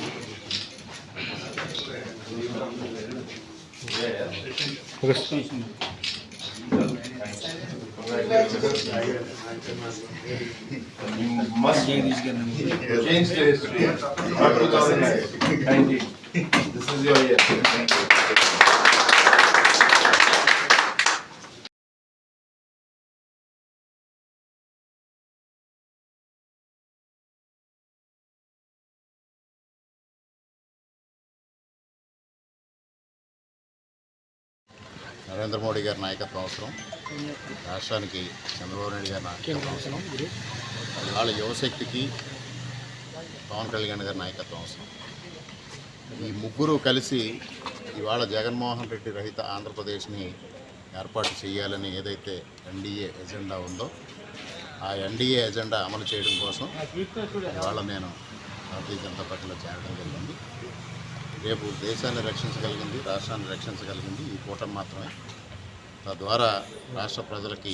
You must change the history. Not 2019. This is your year. Thank you. Narendra Modi గారి నాయకత్వం అవసరం. రాష్ట్రానికి చంద్రబాబు నాయుడు గారి నాయకత్వం అవసరం. ఇవాళ యువశక్తికి పవన్ కళ్యాణ్ గారి నాయకత్వం అవసరం. ఈ ముగ్గురు కలిసి ఇవాళ జగన్మోహన్ రెడ్డి రహిత ఆంధ్రప్రదేశ్ని ఏర్పాటు చేయాలని ఏదైతే ఎన్డీఏ ఎజెండా ఉందో ఆ ఎన్డీఏ ఎజెండా అమలు చేయడం కోసం ఇవాళ నేను భారతీయ జనతా పార్టీలో చేరడం జరిగింది. రేపు దేశాన్ని రక్షించగలిగింది రాష్ట్రాన్ని రక్షించగలిగింది ఈ కూటమి మాత్రమే. తద్వారా రాష్ట్ర ప్రజలకి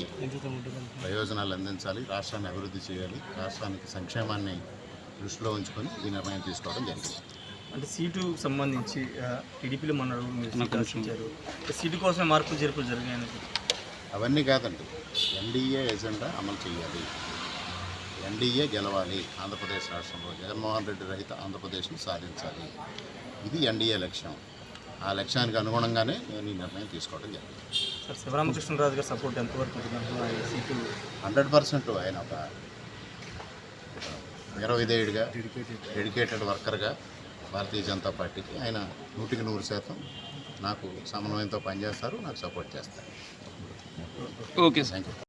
ప్రయోజనాలు అందించాలి రాష్ట్రాన్ని అభివృద్ధి చేయాలి రాష్ట్రానికి సంక్షేమాన్ని దృష్టిలో ఉంచుకొని ఈ నిర్ణయం తీసుకోవడం జరిగింది. అంటే సీటు సంబంధించి టీడీపీలో మన సీటు కోసమే మార్పులు చేర్పులు జరిగాయని అవన్నీ కాదండి. ఎన్డీఏ ఎజెండా అమలు చేయాలి. ఎన్డీఏ గెలవాలి ఆంధ్రప్రదేశ్ రాష్ట్రంలో. జగన్మోహన్ రెడ్డి రహిత ఆంధ్రప్రదేశ్ని సాధించాలి. ఇది ఎన్డీఏ లక్ష్యం. ఆ లక్ష్యానికి అనుగుణంగానే నేను ఈ నిర్ణయం తీసుకోవడం జరిగింది. సార్ శివరామకృష్ణరాజు గారి సపోర్ట్ ఎంతవరకు హండ్రెడ్ పర్సెంట్ ఆయన ఒక విరవిధేయుడిగా డెడికేటెడ్ వర్కర్గా భారతీయ జనతా పార్టీకి ఆయన నూటికి నూరు శాతం నాకు సమన్వయంతో పనిచేస్తారు నాకు సపోర్ట్ చేస్తారు. Okay thank you